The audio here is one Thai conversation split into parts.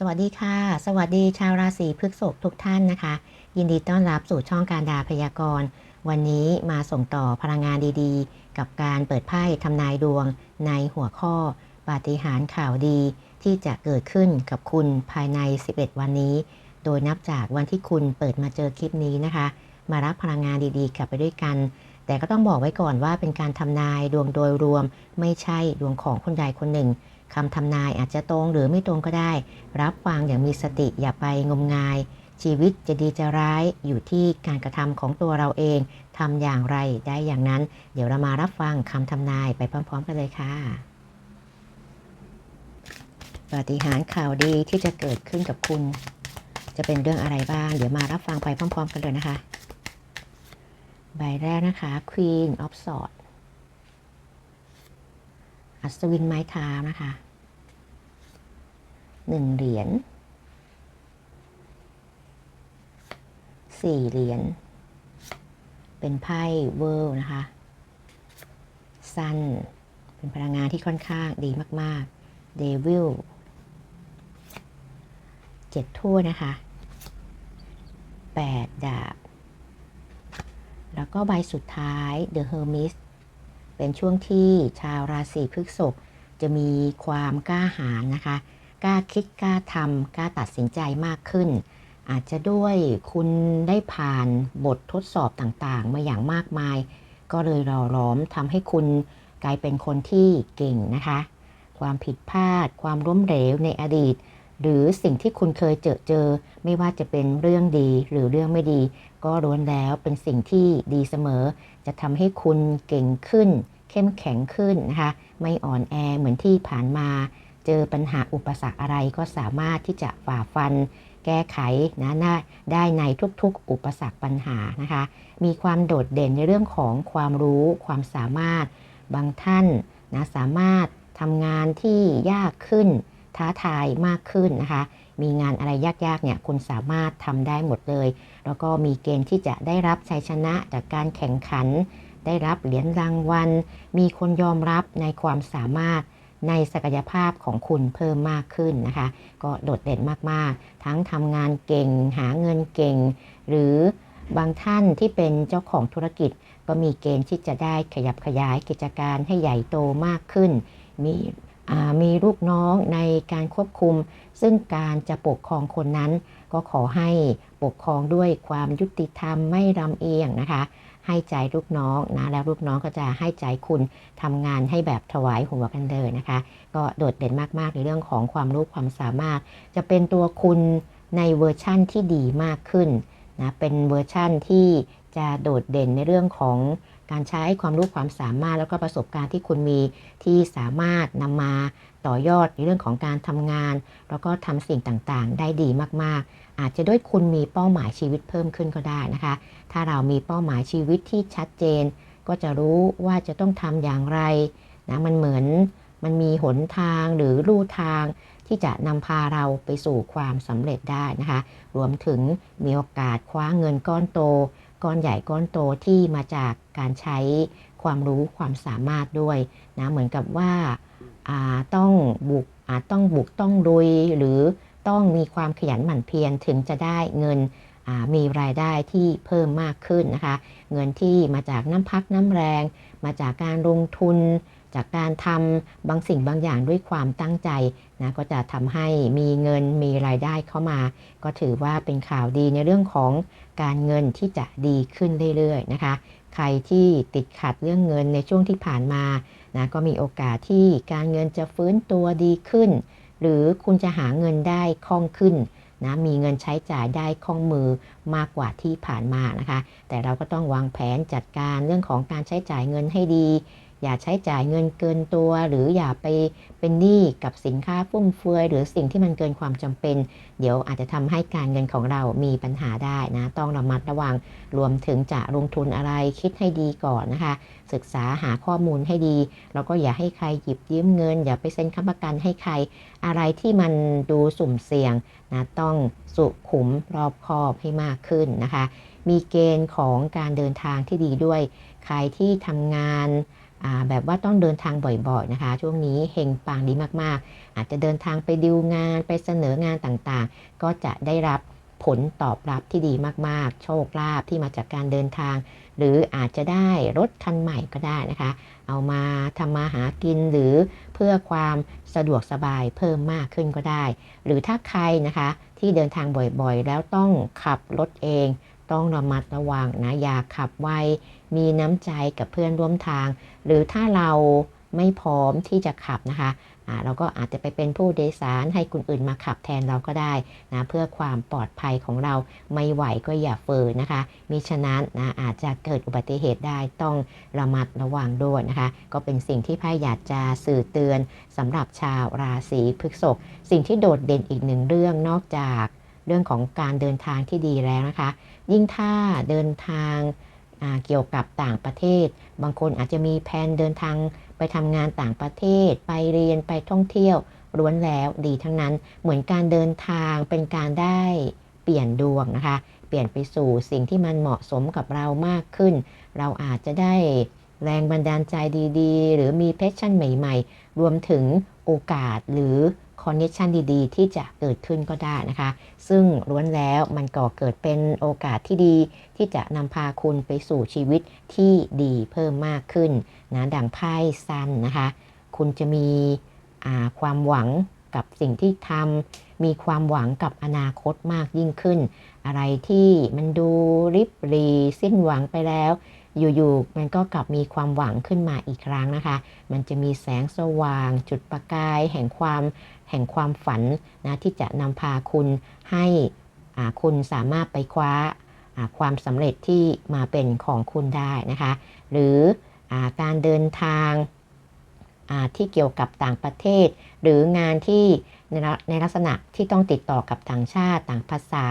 สวัสดีค่ะ สวัสดีชาวราศีพฤษภทุกท่านนะคะ ยินดีต้อนรับสู่ช่องการดาพยากรณ์ วันนี้มาส่งต่อพลังงานดีๆ กับการเปิดไพ่ทำนายดวง ในหัวข้อปาฏิหาริย์ข่าวดี ที่จะเกิดขึ้นกับคุณภายใน 11 วันนี้ โดยนับจากวันที่คุณเปิดมาเจอคลิปนี้นะคะ มารับพลังงานดีๆกลับไปด้วยกัน แต่ก็ต้องบอกไว้ก่อนว่าเป็นการทำนายดวงโดยรวม ไม่ใช่ดวงของคนใดคนหนึ่ง คำทำนายอาจจะตรงหรือไม่ตรงก็ได้ รับฟังอย่างมีสติอย่าไปงมงาย ชีวิตจะดีจะร้ายอยู่ที่การกระทำของตัวเราเองทำอย่างไรได้อย่างนั้น เดี๋ยวเรามารับฟังคำทำนายไปพร้อม ๆ กันเลยค่ะปาฏิหาริย์ข่าวดีที่จะเกิดขึ้นกับคุณ จะเป็นเรื่องอะไรบ้าง เดี๋ยวมารับฟังไปพร้อม ๆ กันเลยนะคะ ใบแรกนะคะ Queen of Swords อัศวินไม้เท้านะคะหนึ่งเหรียญสี่เหรียญเป็นไพ่เวิร์นะคะ สั้น เป็นพลังงานที่ค่อนข้างดีมากๆเดวิลเจ็ดถ้วยนะคะแปดดาบ แล้วก็ใบสุดท้าย The Hermit เเป็นช่วงที่ชาวราศีพฤษภจะมีความกล้าหาญนะคะ กล้าคิดกล้าทำกล้าตัดสินใจมากขึ้น อาจจะด้วยคุณได้ผ่านบททดสอบต่างๆ มาอย่างมากมาย ก็เลยรอล้อมทำให้คุณกลายเป็นคนที่เก่งนะคะ ความผิดพลาด ความล้มเหลวในอดีต หรือสิ่งที่คุณเคยเจอเจอ ไม่ว่าจะเป็นเรื่องดีหรือเรื่องไม่ดี ก็ล้วนแล้วเป็นสิ่งที่ดีเสมอ จะทำให้คุณเก่งขึ้น เข้มแข็งขึ้นนะคะไม่อ่อนแอเหมือนที่ผ่านมา เจอปัญหาอุปสรรคอะไรก็สามารถที่จะฝ่าฟัน แก้ไขนะได้ในทุกๆ อุปสรรคปัญหานะคะ มีความโดดเด่นในเรื่องของความรู้ความสามารถบางท่านนะสามารถทำงานที่ยากขึ้น ท้าทายมากขึ้นนะคะ มีงานอะไรยากๆเนี่ยคุณสามารถทำได้หมดเลย แล้วก็มีเกณฑ์ที่จะได้รับชัยชนะจากการแข่งขัน ได้รับเหรียญรางวัล มีคนยอมรับในความสามารถในศักยภาพของคุณเพิ่มมากขึ้นนะคะ ก็โดดเด่นมากๆ ทั้งทำงานเก่ง หาเงินเก่ง หรือบางท่านที่เป็นเจ้าของธุรกิจ ก็มีเกณฑ์ที่จะได้ขยับขยายกิจการให้ใหญ่โตมากขึ้น มี มีลูกน้องในการควบคุม ซึ่งการจะปกครองคนนั้น ก็ขอให้ปกครองด้วยความยุติธรรมไม่รำเอียงนะคะ ให้ใจลูกน้องนะแล้วลูกน้องก็จะให้ใจคุณทำงานให้แบบถวายหัวกันเลยนะคะ ก็โดดเด่นมากๆในเรื่องของความรู้ความสามารถ จะเป็นตัวคุณในเวอร์ชั่นที่ดีมากขึ้นนะเป็นเวอร์ชั่นที่จะโดดเด่นในเรื่องของ การใช้ความรู้ความสามารถแล้วก็ประสบการณ์ที่คุณมีที่สามารถนำมาต่อยอดในเรื่องของการทำงาน แล้วก็ทำสิ่งต่างๆ ได้ดีมากๆ อาจจะด้วยคุณมีเป้าหมายชีวิตเพิ่มขึ้นก็ได้นะคะ ถ้าเรามีเป้าหมายชีวิตที่ชัดเจน ก็จะรู้ว่าจะต้องทำอย่างไรนะมันเหมือนมันมีหนทางหรือลู่ทางที่จะนำพาเราไปสู่ความสำเร็จได้นะคะ รวมถึงมีโอกาสคว้าเงินก้อนโต ก้อนใหญ่ก้อนโตที่มาจากการใช้ความรู้ความสามารถด้วยนะเหมือนกับว่าต้องบุกต้องบุกต้องลุยหรือต้องมีความขยันหมั่นเพียรถึงจะได้เงินมีรายได้ที่เพิ่มมากขึ้นนะคะ เงินที่มาจากน้ำพักน้ำแรง มาจากการลงทุน จากการทำบางสิ่งบางอย่างด้วยความตั้งใจนะก็จะทำให้มีเงินมีรายได้เข้ามา ก็ถือว่าเป็นข่าวดีในเรื่องของการเงินที่จะดีขึ้นเรื่อยๆนะคะใครที่ติดขัดเรื่องเงินในช่วงที่ผ่านมานะก็มีโอกาสที่การเงินจะฟื้นตัวดีขึ้น หรือคุณจะหาเงินได้คล่องขึ้นนะมีเงินใช้จ่ายได้คล่องมือมากกว่าที่ผ่านมานะคะ แต่เราก็ต้องวางแผนจัดการเรื่องของการใช้จ่ายเงินให้ดี อย่าใช้จ่ายเงินเกินตัว หรืออย่าไปเป็นหนี้กับสินค้าฟุ่มเฟือยหรือสิ่งที่มันเกินความจำเป็น เดี๋ยวอาจจะทำให้การเงินของเรามีปัญหาได้นะ ต้องระมัดระวังรวมถึงจะลงทุนอะไรคิดให้ดีก่อนนะคะ ศึกษาหาข้อมูลให้ดี แล้วก็อย่าให้ใครหยิบยืมเงิน อย่าไปเซ็นค้ำประกันให้ใคร อะไรที่มันดูสุ่มเสี่ยงนะต้องสุขุมรอบคอบให้มากขึ้นนะคะ มีเกณฑ์ของการเดินทางที่ดีด้วย ใครที่ทำงาน แบบว่าต้องเดินทางบ่อยๆนะคะ ช่วงนี้เฮงปังดีมากๆ อาจจะเดินทางไปดิวงานไปเสนองานต่างๆ ก็จะได้รับผลตอบรับที่ดีมากๆ โชคลาภที่มาจากการเดินทาง หรืออาจจะได้รถคันใหม่ก็ได้นะคะ เอามาทำมาหากินหรือเพื่อความสะดวกสบายเพิ่มมากขึ้นก็ได้ หรือถ้าใครนะคะที่เดินทางบ่อยๆ แล้วต้องขับรถเอง ต้องระมัดระวังนะอย่าขับไวมีน้ำใจกับเพื่อนร่วมทาง หรือถ้าเราไม่พร้อมที่จะขับนะคะเราก็อาจจะไปเป็นผู้โดยสารให้คนอื่นมาขับแทนเราก็ได้นะเพื่อความปลอดภัยของเราไม่ไหวก็อย่าเฟินนะคะ มิฉะนั้นนะอาจจะเกิดอุบัติเหตุได้ต้องระมัดระวังด้วยนะคะ ก็เป็นสิ่งที่ไพ่อยากจะสื่อเตือนสำหรับชาวราศีพฤษภสิ่งที่โดดเด่นอีกหนึ่งเรื่องนอกจากเรื่องของการเดินทางที่ดีแล้วนะคะ ยิ่งถ้าเดินทางเกี่ยวกับต่างประเทศ บางคนอาจจะมีแผนเดินทางไปทำงานต่างประเทศ ไปเรียนไปท่องเที่ยวล้วนแล้วดีทั้งนั้นเหมือนการเดินทางเป็นการได้เปลี่ยนดวงนะคะ เปลี่ยนไปสู่สิ่งที่มันเหมาะสมกับเรามากขึ้น เราอาจจะได้แรงบันดาลใจดีๆ หรือมีเพชชั่นใหม่ ๆ รวมถึงโอกาสหรือ อนเนคชันดีๆ ที่จะเกิดขึ้นก็ได้นะคะ ซึ่งล้วนแล้วมันก่อเกิดเป็นโอกาสที่ดี ที่จะนำพาคุณไปสู่ชีวิตที่ดีเพิ่มมากขึ้นนะดังไพ่ซันนะคะ คุณจะมีความหวังกับสิ่งที่ทำมีความหวังกับอนาคตมากยิ่งขึ้น อะไรที่มันดูริบรีสิ้นหวังไปแล้ว อยู่ๆมันก็กลับมีความหวังขึ้นมาอีกครั้งนะคะ มันจะมีแสงสว่าง จุดประกาย แห่งความแห่งความฝันนะที่จะนำพาคุณให้คุณสามารถไปคว้าความสำเร็จที่มาเป็นของคุณได้นะคะ หรืออการเดินทางที่เกี่ยวกับต่างประเทศ หรืองานที่ ในลักในลักษณะที่ต้องติดต่อกับต่างชาติต่างภาษา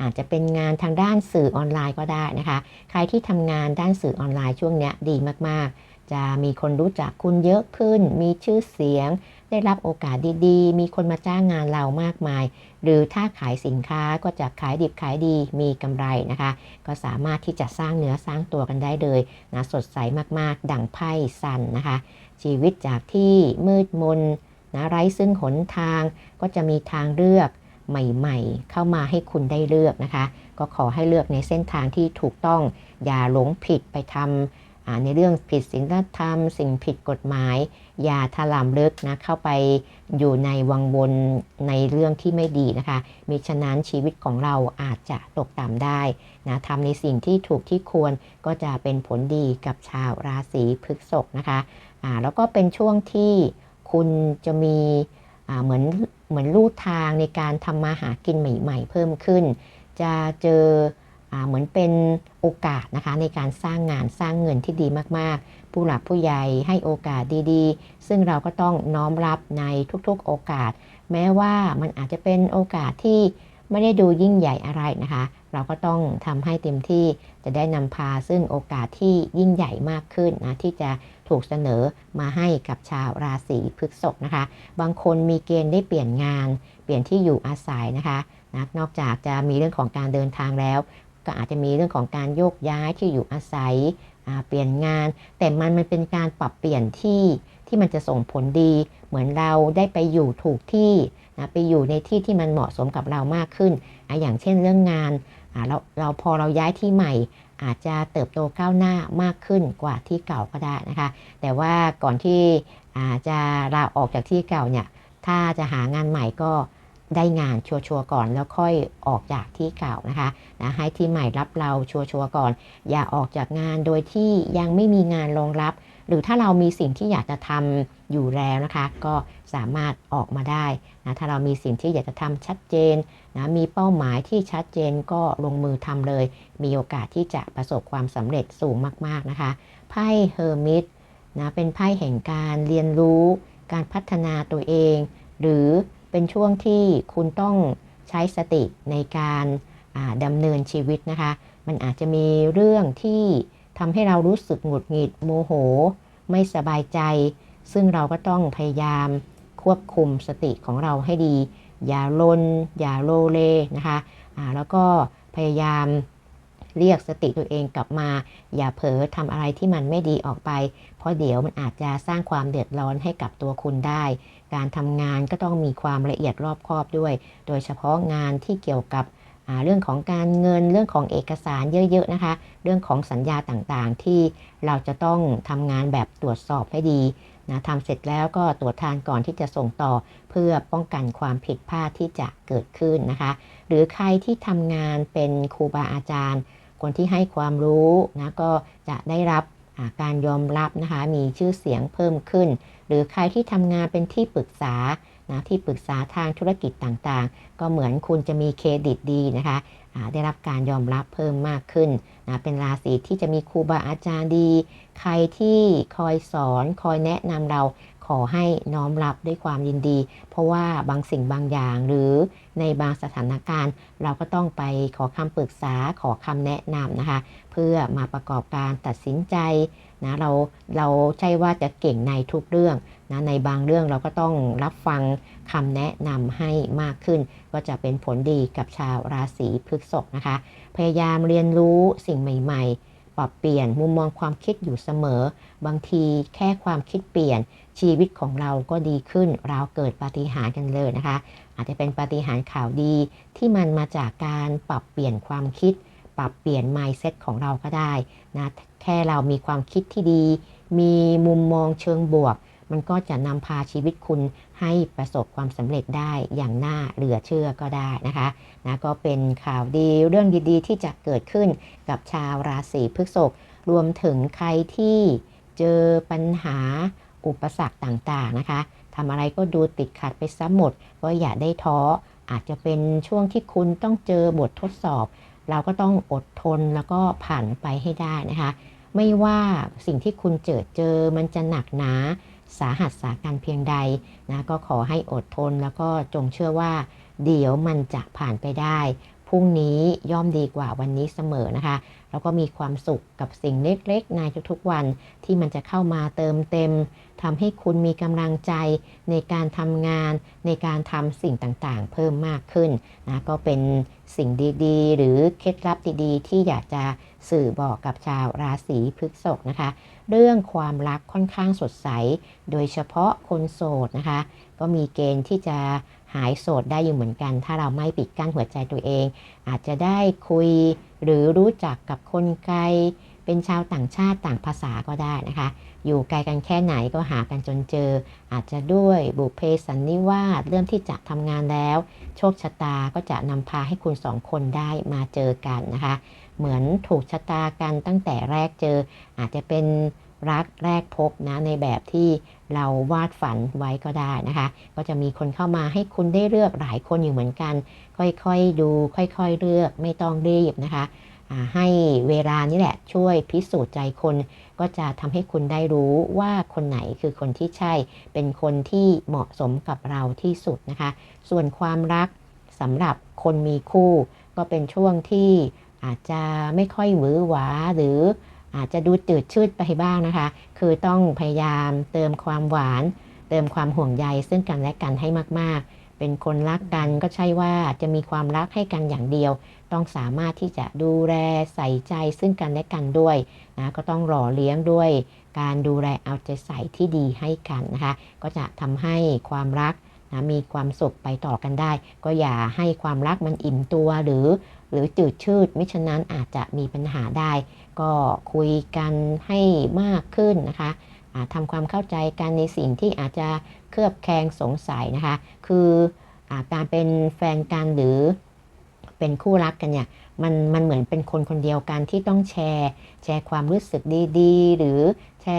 อาจจะเป็นงานทางด้านสื่อออนไลน์ก็ได้นะคะ ใครที่ทำงานด้านสื่อออนไลน์ช่วงนี้ดีมากๆ จะมีคนรู้จักคุณเยอะขึ้น มีชื่อเสียง ได้รับโอกาสดีๆ มีคนมาจ้างงานเรามากมาย หรือถ้าขายสินค้าก็จะขายดิบขายดีมีกำไรนะคะ ก็สามารถที่จะสร้างเนื้อสร้างตัวกันได้เลยนะสดใสมากๆ ดั่งไพ่สันนะคะ ชีวิตจากที่มืดมน นะไร้ซึ่งหนทางก็จะมีทางเลือกใหม่ ๆ เข้ามาให้คุณได้เลือกนะคะ ก็ขอให้เลือกในเส้นทางที่ถูกต้อง อย่าหลงผิดไปทำในเรื่องผิดศีลธรรม สิ่งผิดกฎหมาย อย่าถลำลึกนะเข้าไปอยู่ในวังวนในเรื่องที่ไม่ดีนะคะมิฉะนั้นชีวิตของเราอาจจะตกต่ำได้นะทำในสิ่งที่ถูกที่ควรก็จะเป็นผลดีกับชาวราศีพฤษภนะคะอ่าแล้วก็เป็นช่วงที่ คุณจะมีเหมือนเหมือนลู่ทางในการทำมาหากินใหม่ ๆ เพิ่มขึ้น จะเจอเหมือนเป็นโอกาสนะคะในการสร้างงานสร้างเงินที่ดีมากๆ ผู้หลักผู้ใหญ่ให้โอกาสดีๆ ซึ่งเราก็ต้องน้อมรับในทุกๆโอกาส แม้ว่ามันอาจจะเป็นโอกาสที่ไม่ได้ดูยิ่งใหญ่อะไรนะคะ เราก็ต้องทำให้เต็มที่จะได้นำพาซึ่งโอกาสที่ยิ่งใหญ่มากขึ้นนะที่จะ ถูกเสนอมาให้กับชาวราศีพฤษภนะคะ บางคนมีเกณฑ์ได้เปลี่ยนงาน เปลี่ยนที่อยู่อาศัยนะคะนะนอกจากจะมีเรื่องของการเดินทางแล้ว ก็อาจจะมีเรื่องของการโยกย้ายที่อยู่อาศัยเปลี่ยนงาน แต่มันมันเป็นการปรับเปลี่ยนที่ที่มันจะส่งผลดี เหมือนเราได้ไปอยู่ถูกที่นะไปอยู่ในที่ที่มันเหมาะสมกับเรามากขึ้นออย่างเช่นเรื่องงานเราเราพอเราย้ายที่ใหม่ อาจจะเติบโตก้าวหน้ามากขึ้นกว่าที่เก่าก็ได้นะคะ แต่ว่าก่อนที่จะลาออกจากที่เก่าเนี่ยถ้าจะหางานใหม่ก็ได้งานชัวร์ๆก่อนแล้วค่อยออกจากที่เก่านะคะนะให้ที่ใหม่รับเราชัวร์ๆก่อน อย่าออกจากงานโดยที่ยังไม่มีงานรองรับ หรือถ้าเรามีสิ่งที่อยากจะทำอยู่แล้วนะคะ ก็สามารถออกมาได้นะถ้าเรามีสิ่งที่อยากจะทำชัดเจนนะมีเป้าหมายที่ชัดเจนก็ลงมือทำเลย มีโอกาสที่จะประสบความสำเร็จสูงมากๆนะคะไพ่เฮอร์มิตนะเป็นไพ่แห่งการเรียนรู้ การพัฒนาตัวเอง หรือเป็นช่วงที่คุณต้องใช้สติในการดำเนินชีวิตนะคะ มันอาจจะมีเรื่องที่ ทำให้เรารู้สึกหงุดหงิดโมโห ไม่สบายใจ ซึ่งเราก็ต้องพยายามควบคุมสติของเราให้ดี อย่าลน อย่าโลเลนะคะแล้วก็พยายามเรียกสติตัวเองกลับมา อย่าเผลอทำอะไรที่มันไม่ดีออกไป เพราะเดี๋ยวมันอาจจะสร้างความเดือดร้อนให้กับตัวคุณได้ การทำงานก็ต้องมีความละเอียดรอบคอบด้วย โดยเฉพาะงานที่เกี่ยวกับ เรื่องของการเงินเรื่องของเอกสารเยอะๆนะคะ เรื่องของสัญญาต่างๆ ที่เราจะต้องทำงานแบบตรวจสอบให้ดีนะทำเสร็จแล้วก็ตรวจทานก่อนที่จะส่งต่อ เพื่อป้องกันความผิดพลาดที่จะเกิดขึ้นนะคะ หรือใครที่ทำงานเป็นครูบาอาจารย์ คนที่ให้ความรู้นะก็จะได้รับการยอมรับนะคะ มีชื่อเสียงเพิ่มขึ้น หรือใครที่ทำงานเป็นที่ปรึกษา นะที่ปรึกษาทางธุรกิจต่างๆ ก็เหมือนคุณจะมีเครดิตดีนะคะได้รับการยอมรับเพิ่มมากขึ้นนะเป็นราศีที่จะมีครูบาอาจารย์ดี ใครที่คอยสอนคอยแนะนำเรา ขอให้น้อมรับด้วยความยินดี เพราะว่าบางสิ่งบางอย่างหรือในบางสถานการณ์ เราก็ต้องไปขอคำปรึกษาขอคำแนะนำนะคะ เพื่อมาประกอบการตัดสินใจนะเราเราใช่ว่าจะเก่งในทุกเรื่องนะในบางเรื่องเราก็ต้องรับฟังคำแนะนำให้มากขึ้น ก็จะเป็นผลดีกับชาวราศีพฤษภนะคะ พยายามเรียนรู้สิ่งใหม่ ๆ ปรับเปลี่ยนมุมมองความคิดอยู่เสมอ บางทีแค่ความคิดเปลี่ยนชีวิตของเราก็ดีขึ้น เราเกิดปาฏิหาริย์กันเลยนะคะ อาจจะเป็นปาฏิหาริย์ข่าวดี ที่มันมาจากการปรับเปลี่ยนความคิด ปรับเปลี่ยน mindset ของเราก็ได้นะแค่เรามีความคิดที่ดี มีมุมมองเชิงบวก มันก็จะนำพาชีวิตคุณให้ประสบความสำเร็จได้อย่างน่าเหลือเชื่อก็ได้นะคะนะก็เป็นข่าวดีเรื่องดีๆ ที่จะเกิดขึ้นกับชาวราศีพฤษภรวมถึงใครที่เจอปัญหาอุปสรรคต่างๆนะคะทำอะไรก็ดูติดขัดไปซะหมด ก็อย่าได้ท้ออาจจะเป็นช่วงที่คุณต้องเจอบททดสอบ เราก็ต้องอดทนแล้วก็ผ่านไปให้ได้นะคะ ไม่ว่าสิ่งที่คุณเจอเจอมันจะหนักหนา สาหัสสาการเพียงใดนะก็ขอให้อดทนแล้วก็จงเชื่อว่า เดี๋ยวมันจะผ่านไปได้พรุ่งนี้ย่อมดีกว่าวันนี้เสมอนะคะ แล้วก็มีความสุขกับสิ่งเล็กๆ ในทุกๆวันที่มันจะเข้ามาเติมเต็มทำให้คุณมีกำลังใจในการทำงาน ในการทำสิ่งต่างๆ เพิ่มมากขึ้นนะก็เป็นสิ่งดีๆ หรือเคล็ดลับดีๆ ที่อยากจะสื่อบอกกับชาวราศีพฤษภนะคะ เรื่องความรักค่อนข้างสดใส โดยเฉพาะคนโสดนะคะ ก็มีเกณฑ์ที่จะหายโสดได้อยู่เหมือนกัน ถ้าเราไม่ปิดกั้นหัวใจตัวเอง อาจจะได้คุย หรือรู้จักกับคนไกล เป็นชาวต่างชาติต่างภาษาก็ได้นะคะ อยู่ไกลกันแค่ไหนก็หากันจนเจอ อาจจะด้วยบุพเพสันนิวาสเริ่มที่จะทำงานแล้ว โชคชะตาก็จะนำพาให้คุณสองคนได้มาเจอกันนะคะ เหมือนถูกชะตากันตั้งแต่แรกเจอ อาจจะเป็น รักแรกพบนะในแบบที่เราวาดฝันไว้ก็ได้นะคะ ก็จะมีคนเข้ามาให้คุณได้เลือกหลายคนอยู่เหมือนกัน ค่อยๆดู ค่อยๆเลือกไม่ต้องรีบนะคะให้เวลานี่แหละช่วยพิสูจน์ใจคน ก็จะทำให้คุณได้รู้ว่าคนไหนคือคนที่ใช่ เป็นคนที่เหมาะสมกับเราที่สุดนะคะ ส่วนความรักสำหรับคนมีคู่ ก็เป็นช่วงที่อาจจะไม่ค่อยหวือหวาหรือ อาจจะดูจืดชืดไปบ้างนะคะ คือต้องพยายามเติมความหวาน เติมความห่วงใยซึ่งกันและกันให้มากๆ เป็นคนรักกันก็ใช่ว่าจะมีความรักให้กันอย่างเดียว ต้องสามารถที่จะดูแลใส่ใจซึ่งกันและกันด้วยนะก็ต้องหล่อเลี้ยงด้วย การดูแลเอาใจใส่ที่ดีให้กันนะคะ ก็จะทำให้ความรัก นะมีความสุขไปต่อกันได้ ก็อย่าให้ความรักมันอิ่มตัวหรือ หรือจืดชืดมิฉะนั้นอาจจะมีปัญหาได้ ก็คุยกันให้มากขึ้นนะคะทำความเข้าใจกันในสิ่งที่อาจจะเคลือบแคลงสงสัยนะคะ คืออการเป็นแฟนกันหรือเป็นคู่รักกันเนี่ยมันมันเหมือนเป็นคนคนเดียวกันที่ต้องแชร์ แชร์ความรู้สึกดีๆ หรือ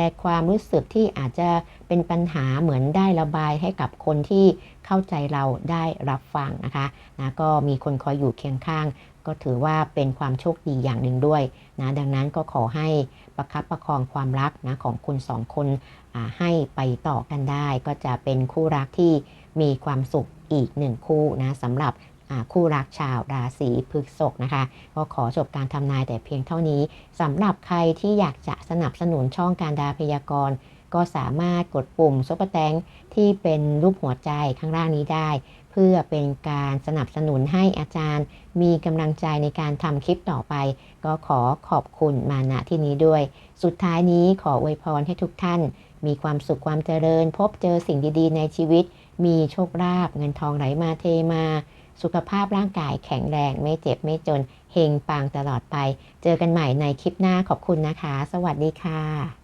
ร์ความรู้สึกที่อาจจะเป็นปัญหาเหมือนได้ระบายให้กับคนที่เข้าใจเราได้รับฟังนะคะนะก็มีคนคอยอยู่เคียงข้าง ก็ถือว่าเป็นความโชคดีอย่างหนึ่งด้วยนะดังนั้นก็ขอให้ประคับประคองความรักนะของคุณสองคนให้ไปต่อกันได้ ก็จะเป็นคู่รักที่มีความสุขอีกหนึ่งคู่นะสำหรับ คู่รักชาวราศีพฤษภนะคะ ก็ขอจบการทำนายแต่เพียงเท่านี้สำหรับใครที่อยากจะสนับสนุนช่องการดาพยากรณ์ก็สามารถกดปุ่มซุปเปอร์แตงที่เป็นรูปหัวใจข้างล่างนี้ได้ เพื่อเป็นการสนับสนุนให้อาจารย์ มีกำลังใจในการทำคลิปต่อไป ก็ขอขอบคุณมาณที่นี้ด้วย สุดท้ายนี้ขออวยพรให้ทุกท่าน มีความสุขความเจริญ พบเจอสิ่งดีๆ ในชีวิต มีโชคลาภเงินทองไหลมาเทมา สุขภาพร่างกายแข็งแรง ไม่เจ็บไม่จน เฮงปังตลอดไป เจอกันใหม่ในคลิปหน้าขอบคุณนะคะ สวัสดีค่ะ